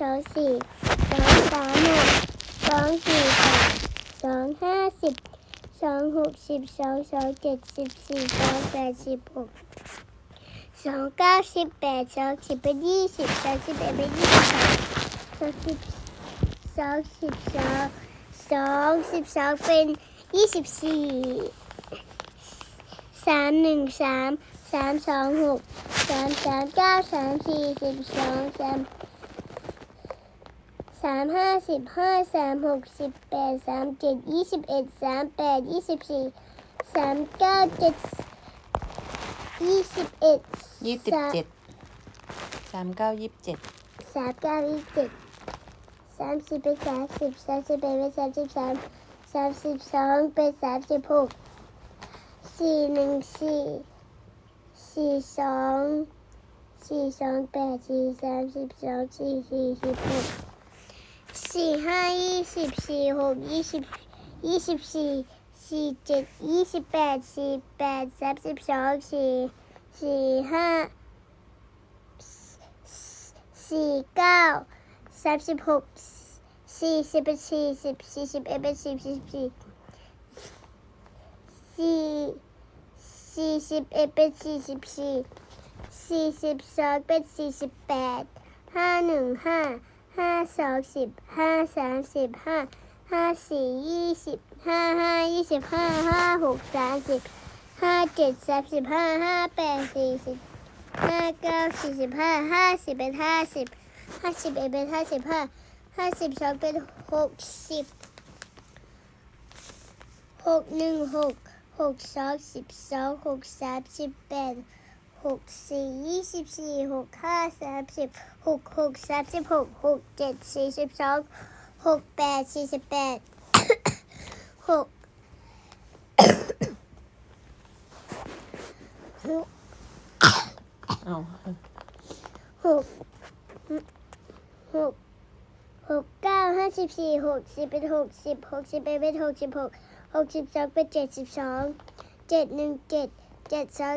สองสี่สองสามหกสองสี่แปดสองห้าสิบสองหกสิบสองสองเจ็ดสิบสี่สองแปดสิบหกสองเก้าสิบแปดสองสิบเป็นยี่สิบสองสิบเอ็ดเป็นยี่สิบสองสิบสองสิบสองสองสิบสองเป็นยี่สิบสี่สามหนึ่งสามสามสองหกสามสามเก้าสามสี่สิบสองสาม สามห้าสิบห้าสามหกสิบแปดสามเจ็ดยี่สิบเอ็ดสามแปดยี่สิบสี่สามเก้าเจ็ดยี่สิบเอ็ดยี่สิบเจ็ดสามเก้ายี่สิบเจ็ดสามเก้ายี่สิบเจ็ดสามสิบเป็นสามสิบสามสิบเอ็ดเป็นสามสิบสามสามสิบสองเป็นสามสิบหกสี่หนึ่งสี่สี่สองสี่สองแปดสี่สามสิบสองสี่สี่สิบหก สี่ห้ายี่สิบสี่หกยี่สิบยี่สิบสี่สี่เจ็ดยี่สิบแปดสี่แปดสามสิบสองสี่สี่ห้าสี่เก้าสามสิบหกสี่สิบสี่สิบสี่สิบเอ็ดเป็นสี่สิบสี่สี่สี่สิบเอ็ดเป็นสี่สิบสี่สี่สิบสองเป็นสี่สิบแปดห้าหนึ่งห้า ห้าสองสิบห้าสามสิบห้าห้าสี่ยี่สิบห้าห้ายี่สิบห้าห้าหกสามสิบห้าเจ็ดสามสิบห้าห้าแปดสี่สิบห้าเก้าสี่สิบห้าห้าสิบเป็นห้าสิบห้าสิบเอ็ดเป็นห้าสิบห้าห้าสิบสองเป็นหกสิบหกหนึ่งหกหกสองสิบสองหกสามสิบแปด หกสี่ยี่สิบสี่หกห้าสามสิบหกหกสามสิบหกหกเจ็ดสี่สิบสองหกแปดสี่สิบแปดหกหกเอาหกหกหกเก้าห้าสิบสี่หกสิบเป็นหกสิบหกสิบเอ็ดเป็นหกสิบหกหกสิบสองเป็นเจ็ดสิบสองเจ็ดหนึ่งเจ็ดเจ็ดสอง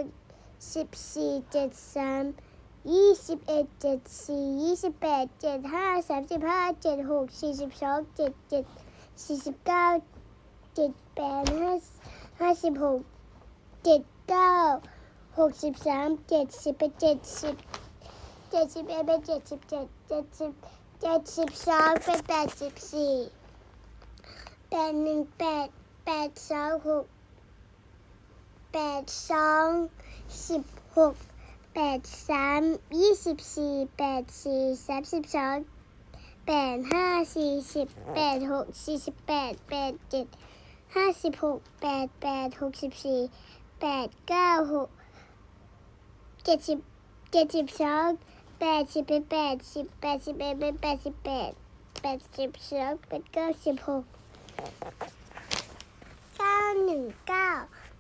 สิบสี่เจ็ดสามยี่สิบเอ็ดเจ็ดสี่ยี่สิบแปดเจ็ดห้าสามสิบห้าเจ็ดหกสี่สิบสองเจ็ดเจ็ดสี่สิบเก้าเจ็ดแปดห้าห้าสิบหกเจ็ดเก้าหกสิบสามเจ็ดสิบเป็นเจ็ดสิบเจ็ดสิบเอ็ดเป็นเจ็ดสิบเจ็ดเจ็ดสิบเจ็ดสิบสองเป็นแปดสิบสี่แปดหนึ่งแปดแปดสองหกแปดสอง สิบหกแปดสามยี่สิบสี่แปดสี่สามสิบสองแปดห้าสี่สิบแปดหกสี่สิบแปดแปดเจ็ดห้าสิบหกแปดแปดหกสิบสี่แปดเก้าหกเจ็ดสิบเจ็ดสิบสองแปดสิบเป็นแปดสิบแปดสิบเอ็ดเป็นแปดสิบแปดแปดสิบสองเป็นเก้าสิบหกเก้าหนึ่งเก้า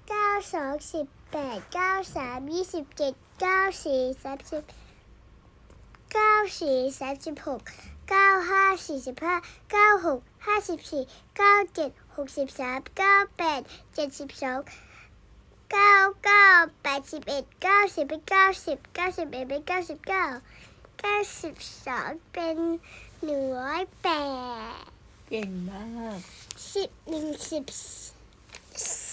เก้าสองสิบ แปดเก้าสามยี่สิบเจ็ดเก้าสี่สามสิบเก้าสี่สามสิบหกเก้าห้าสี่สิบห้าเก้าหกห้าสิบสี่เก้าเจ็ดหกสิบสามเก้าแปดเจ็ดสิบสองเก้าเก้าแปดสิบเอ็ดเก้าสิบเป็นเก้าสิบเก้าสิบเอ็ดเป็นเก้าสิบเก้าเก้าสิบสองเป็นหนึ่งร้อยแปดเก่งมากสิบหนึ่งสิบ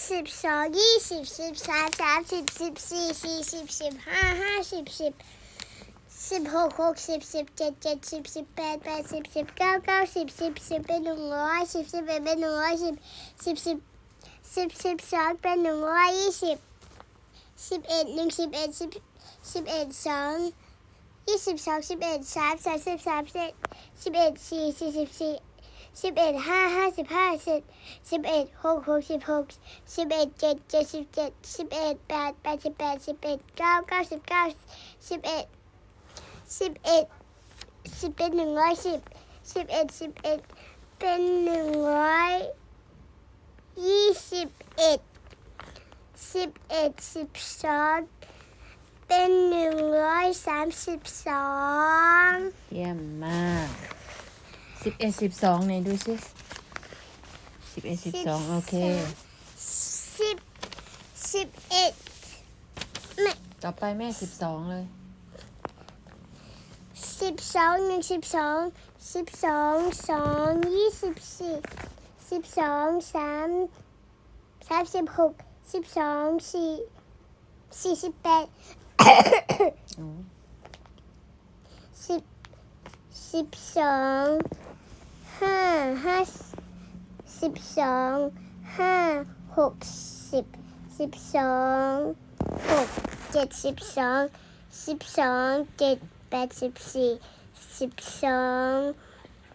สิบสองยี่สิบสิบสามสามสิบสิบสี่สี่สิบสิบห้าห้าสิบสิบสิบหกหกสิบสิบเจ็ดเจ็ดสิบสิบแปดแปดสิบสิบเก้าเก้าสิบสิบสิบเป็นหนึ่งร้อยสิบสิบเอ็ดเป็นหนึ่งร้อยสิบสิบสิบสิบสิบสองเป็นหนึ่งร้อยยี่สิบสิบเอ็ดหนึ่งสิบเอ็ดสิบสิบเอ็ดสองยี่สิบสองสิบเอ็ดสามสามสิบสามสิบสิบเอ็ดสี่สี่สิบสี่ สิบเอ็ดห้าห้าสิบห้าสิบสิบเอ็ดหกหกสิบหกสิบเอ็ดเจ็ดเจ็ดสิบเจ็ดสิบเอ็ดแปดแปดสิบแปดสิบเอ็ดเก้าเก้าสิบเก้าสิบเอ็ดสิบเอ็ดสิบเป็นหนึ่งร้อยสิบสิบเอ็ดสิบเอ็ดเป็นหนึ่งร้อยยี่สิบเอ็ดสิบเอ็ดสิบสองเป็นหนึ่งร้อยสามสิบสองเยี่ยมมาก สิบเอ็ดสิบสองไหนดูสิสิบเอ็ดสิบสองโอเค สิบสิบเอ็ดไม่ต่อไปแม่สิบสองเลยสสิบสองหนึ่งสิบสองสิบสองสองยี่สิบสี่สิบสองสามสามสิบหกสิบสองสี่สี่สิบแปดอ๋อสิบสิบสอง ห้าห้าสิบสองห้าหกสิบสิบสองหกเจ็ดสิบสองสิบสองเจ็ดแปดสิบสี่สิบสอง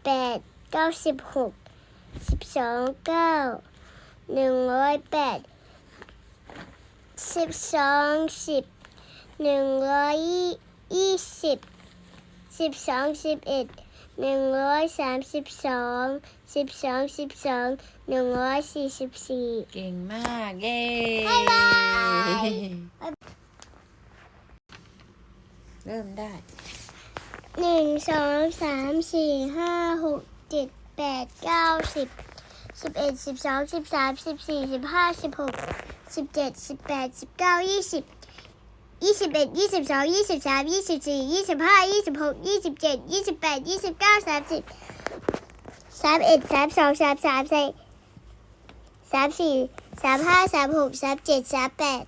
แปดเก้าสิบหกสิบสองเก้าหนึ่งร้อยแปดสิบสองสิบหนึ่งร้อยยี่สิบสิบสองสิบเอ็ด หนึ่งร้อยสามสิบสองสิบสองสิบสองหนึ่งร้อยสี่สิบสี่เก่งมาก เย้บ๊ายบายเริ่มได้หนึ่งสองสามสี่ห้าหกเจ็ดแปดเก้าสิบสิบเอ็ดสิบสองสิบสามสิบสี่สิบห้าสิบหกสิบเจ็ดสิบแปดสิบเก้ายี่สิบ ยี่สิบเอ็ดยี่สิบสองยี่สิบสามยี่สิบสี่ยี่สิบห้ายี่สิบหกยี่สิบเจ็ดยี่สิบแปดยี่สิบเก้าสามสิบสามเอ็ดสามสองสามสามสี่สามสี่สามห้าสามหกสามเจ็ดสามแปด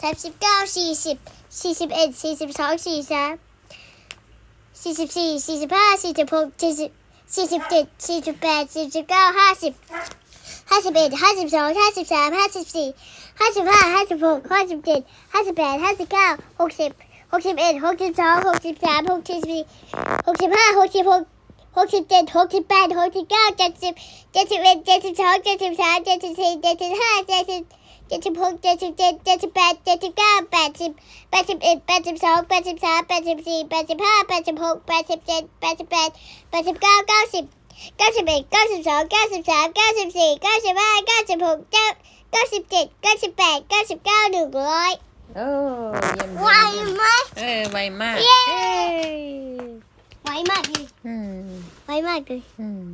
สามสิบเก้าสี่สิบสี่สิบเอ็ดสี่สิบสองสี่สามสี่สิบสี่สี่สิบห้าสี่สิบหกสี่สิบสี่สิบเจ็ดสี่สิบแปดสี่สิบเก้าห้าสิบ ห้าสิบเอ็ดห้าสิบสองห้าสิบสามห้าสิบสี่ห้าสิบห้าห้าสิบหกห้าสิบเจ็ดห้าสิบแปดห้าสิบเก้าหกสิบหกสิบเอ็ดหกสิบสองหกสิบสามหกสิบสี่หกสิบห้าหกสิบหกหกสิบเจ็ดหกสิบแปดหกสิบเก้าเจ็ดสิบเจ็ดสิบเอ็ดเจ็ดสิบสองเจ็ดสิบสามเจ็ดสิบสี่เจ็ดสิบห้าเจ็ดสิบเจ็ดสิบหกเจ็ดสิบเจ็ดเจ็ดสิบแปดเจ็ดสิบเก้าแปดสิบแปดสิบเอ็ดแปดสิบสองแปดสิบสามแปดสิบสี่แปดสิบห้าแปดสิบหกแปดสิบเจ็ดแปดสิบแปดแปดสิบเก้าเก้าสิบ เก้าสิบเอ็ดเก้าสิบสองเก้าสิบสามเก้าสิบสี่เก้าสิบห้าเก้าสิบหกเก้าเก้าสิบเจ็ดเก้าสิบแปดเก้าสิบเก้าหนึ่งร้อยโอ้เยี่ยมไวเยี่ยมไหมเออไวมากเย้เอ้ยไวมากเลยอืมไวมากเลยอืม